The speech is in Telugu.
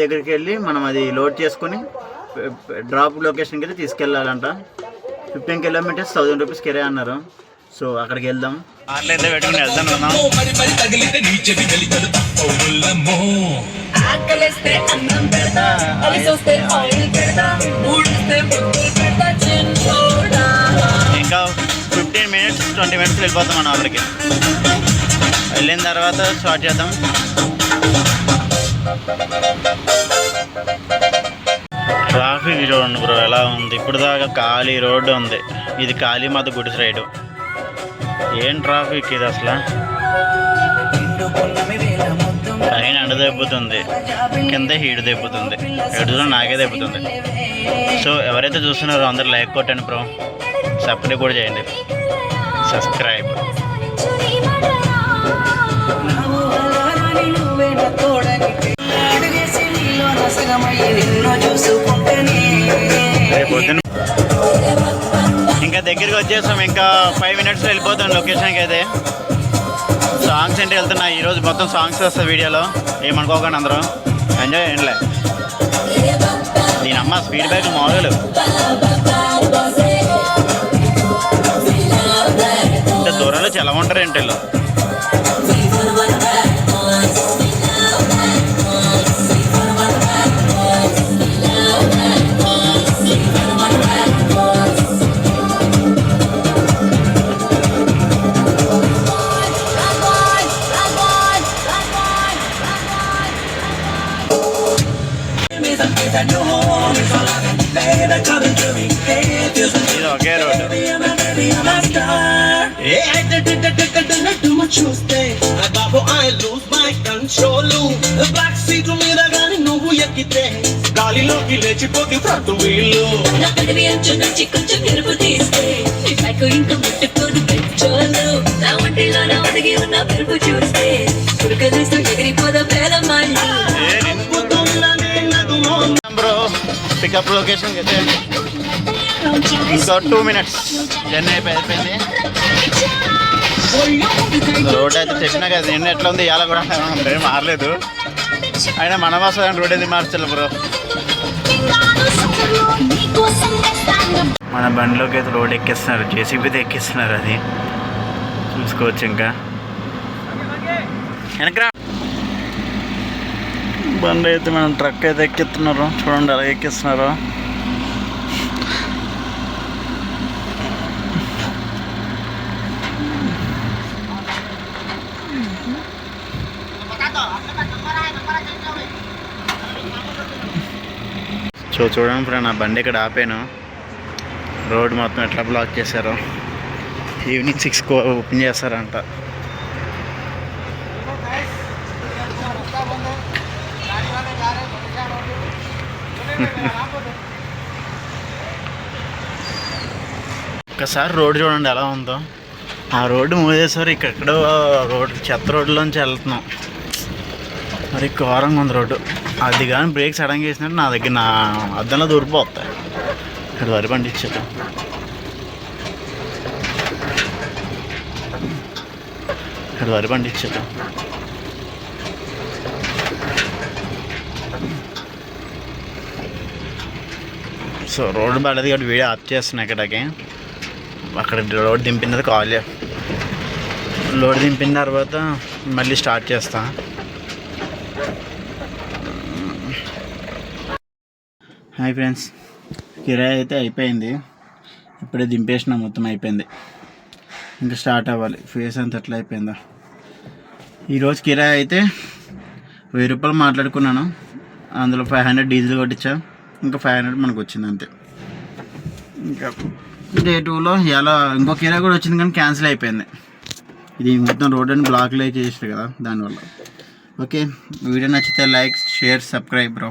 దగ్గరికి వెళ్ళి మనం అది లోడ్ చేసుకొని డ్రాప్ లొకేషన్కి అయితే తీసుకెళ్ళాలంట. ఫిఫ్టీన్ కిలోమీటర్స్ థౌజండ్ రూపీస్ కిరాయి అన్నారు. సో అక్కడికి వెళ్దాం. కార్లో అయితే పెట్టుకుని వెళ్దాం ఇంకా ఫిఫ్టీన్ మినిట్స్ ట్వంటీ మినిట్స్ వెళ్ళిపోతాం మనం అక్కడికి. వెళ్ళిన తర్వాత స్టార్ట్ చేద్దాం. ట్రాఫిక్ చూడండి బ్రో ఎలా ఉంది? ఇప్పుడు దాకా ఖాళీ రోడ్డు ఉంది. ఇది కాళీమాత గుడి సైడ్. ఏం ట్రాఫిక్ ఇది అసలు? పైన ఎండ దెబ్బతుంది. కింద హీట్ దెబ్బతుంది. ఎడులో నాకే దెబ్బతుంది. సో ఎవరైతే చూస్తున్నారో అందరు లైక్ కొట్టండి బ్రో. సబ్స్క్రైబ్ కూడా చేయండి. సబ్స్క్రైబ్. ఇంకా దగ్గరికి వచ్చేసాం ఇంకా ఫైవ్ మినిట్స్ వెళ్ళిపోతాం లొకేషన్కి అయితే. సాంగ్స్ అంటే వెళ్తున్నా ఈరోజు మొత్తం సాంగ్స్ వస్తాయి వీడియోలో. ఏమనుకోకండి అందరూ. ఎంజాయ్ చేయండిలే. దీని అమ్మ స్పీడ్ బ్యాక్ మామూలు ఇంత దూరంలో చాలా ఉంటారు ఏంటి వీళ్ళు? చూస్తే బాబు I lose my control back seat మీద గాని నువ్వు ఎక్కితే గాలిలోకి లేచిపోతే ఫ్రంట్ వీళ్ళు నా పెదవి అంచు నుంచి కొంచెం తీస్తే ఇంకా ముట్టుకోదు పెట్రోలు నా ఒంటిలో నా ఒదిగి ఉన్న పెరుపు చూస్తే పికప్ లొకేషన్ అయితే ఇంకా టూ మినిట్స్ జర్నీ అయిపోయింది రోడ్ అయితే చెప్పినా కదా నిన్న ఎట్లా ఉంది? ఇవాళ కూడా ఏం మారలేదు. అయినా మన కోసం రోడ్ ఏది మార్చాలి బ్రో? మన బండిలోకి అయితే రోడ్ ఎక్కిస్తున్నారు. జేసీబీతో ఎక్కిస్తున్నారు అది. చూసుకోవచ్చు ఇంకా. వెనకరా బండి అయితే మనం ట్రక్ అయితే ఎక్కిస్తున్నారు. చూడండి అలా ఎక్కిస్తున్నారు. సో చూడండి ఫ్రెండ్ నా బండి ఇక్కడ ఆపాను. రోడ్ మొత్తం ఎట్లా బ్లాక్ చేశారు. ఈవినింగ్ సిక్స్కి ఓపెన్ చేస్తారంట. ఒక్కసారి రోడ్డు చూడండి ఎలా ఉందో. ఆ రోడ్డు మూసేసారు ఇక్కడెక్కడో రోడ్డు చెత్త రోడ్డులోంచి వెళ్తున్నాం. మరి ఘోరంగా ఉంది రోడ్డు. అది కానీ బ్రేక్ సడన్గా వేసినట్టు నా దగ్గర నా అద్దంలో దూరిపోతాయి. ఇక్కడ వరి బండి ఇచ్చేద్దాం ఇక్కడ వరి బండి సో రోడ్డు పడలేదు కాబట్టి వీడియో ఆఫ్ చేస్తున్నాను ఇక్కడికి. అక్కడ రోడ్ దింపిన తర్వాత కాల్ లోడ్ దింపిన తర్వాత మళ్ళీ స్టార్ట్ చేస్తా. హాయ్ ఫ్రెండ్స్ కిరాయి అయితే అయిపోయింది. ఇప్పుడే దింపేసిన మొత్తం అయిపోయింది. ఇంకా స్టార్ట్ అవ్వాలి. ఫేస్ అంత ఎట్లా అయిపోయిందా. ఈరోజు కిరాయి అయితే వెయ్యి రూపాయలు మాట్లాడుకున్నాను. అందులో ఫైవ్ హండ్రెడ్ డీజిల్ కొట్టించా. ఇంకా ఫైవ్ హండ్రెడ్ మనకు వచ్చింది అంతే. ఇంకా డే టూలో ఎలా ఇంకో కిరాయి కూడా వచ్చింది కానీ క్యాన్సిల్ అయిపోయింది. ఇది మొత్తం రోడ్ అని బ్లాక్లో చేసారు కదా దానివల్ల. ఓకే వీడియో నచ్చితే లైక్ షేర్ సబ్స్క్రైబ్ బ్రో